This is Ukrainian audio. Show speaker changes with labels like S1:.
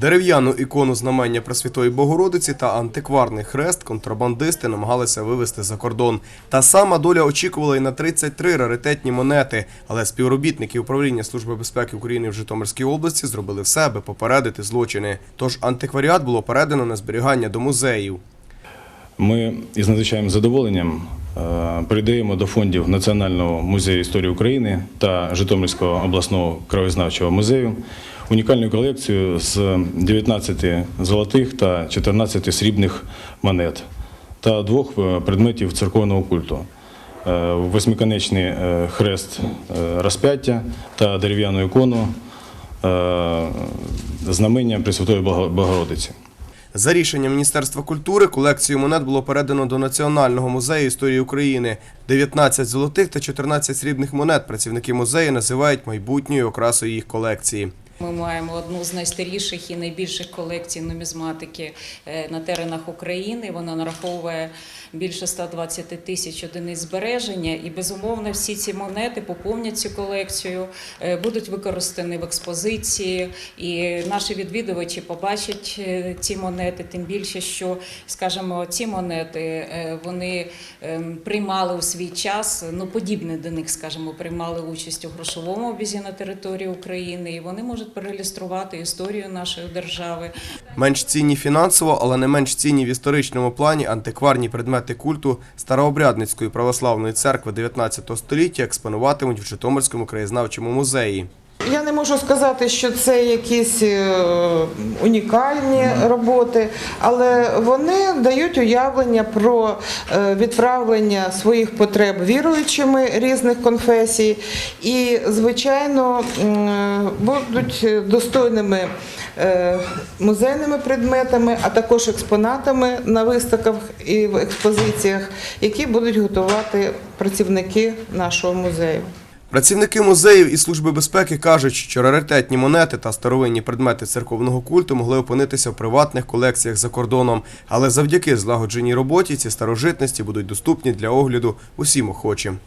S1: Дерев'яну ікону знамення Пресвятої Богородиці та антикварний хрест контрабандисти намагалися вивезти за кордон. Та сама доля очікувала і на 33 раритетні монети. Але співробітники управління Служби безпеки України в Житомирській області зробили все, аби попередити злочини. Тож антикваріат було передано на зберігання до музеїв.
S2: Ми із надзвичайним задоволенням е, передаємо до фондів Національного музею історії України та Житомирського обласного краєзнавчого музею унікальну колекцію з 19 золотих та 14 срібних монет та двох е, предметів церковного культу. Е, Восьмиконечний е, хрест розп'яття та дерев'яну ікону знамення Пресвятої Бого- Богородиці.
S1: За рішенням Міністерства культури колекцію монет було передано до Національного музею історії України. 19 золотих та 14 срібних монет працівники музею називають майбутньою окрасою їх колекції.
S3: Ми маємо одну з найстаріших і найбільших колекцій нумізматики е, на теренах України. Вона нараховує більше 120 тисяч одиниць збереження. І безумовно всі ці монети поповнять цю колекцію, е, будуть використані в експозиції. І наші відвідувачі побачать е, ці монети. Тим більше, що скажімо, ці монети вони ем, приймали у свій час, ну подібне до них, скажімо, приймали участь у грошовому обізі на території України, і вони можуть переілюструвати історію нашої держави.
S1: Менш цінні фінансово, але не менш цінні в історичному плані антикварні предмети культу Старообрядницької православної церкви 19 століття експонуватимуть в Житомирському краєзнавчому музеї.
S4: Я не можу сказати, що це якісь е, унікальні роботи, але вони дають уявлення про е, відправлення своїх потреб віруючими різних конфесій і, звичайно, будуть достойними е, музейними предметами, а також експонатами на виставках і в експозиціях, які будуть готувати працівники нашого музею.
S1: Працівники музеїв і служби безпеки кажуть, що раритетні монети та старовинні предмети церковного культу могли опинитися в приватних колекціях за кордоном, але завдяки злагодженій роботі ці старожитності будуть доступні для огляду усім охочим.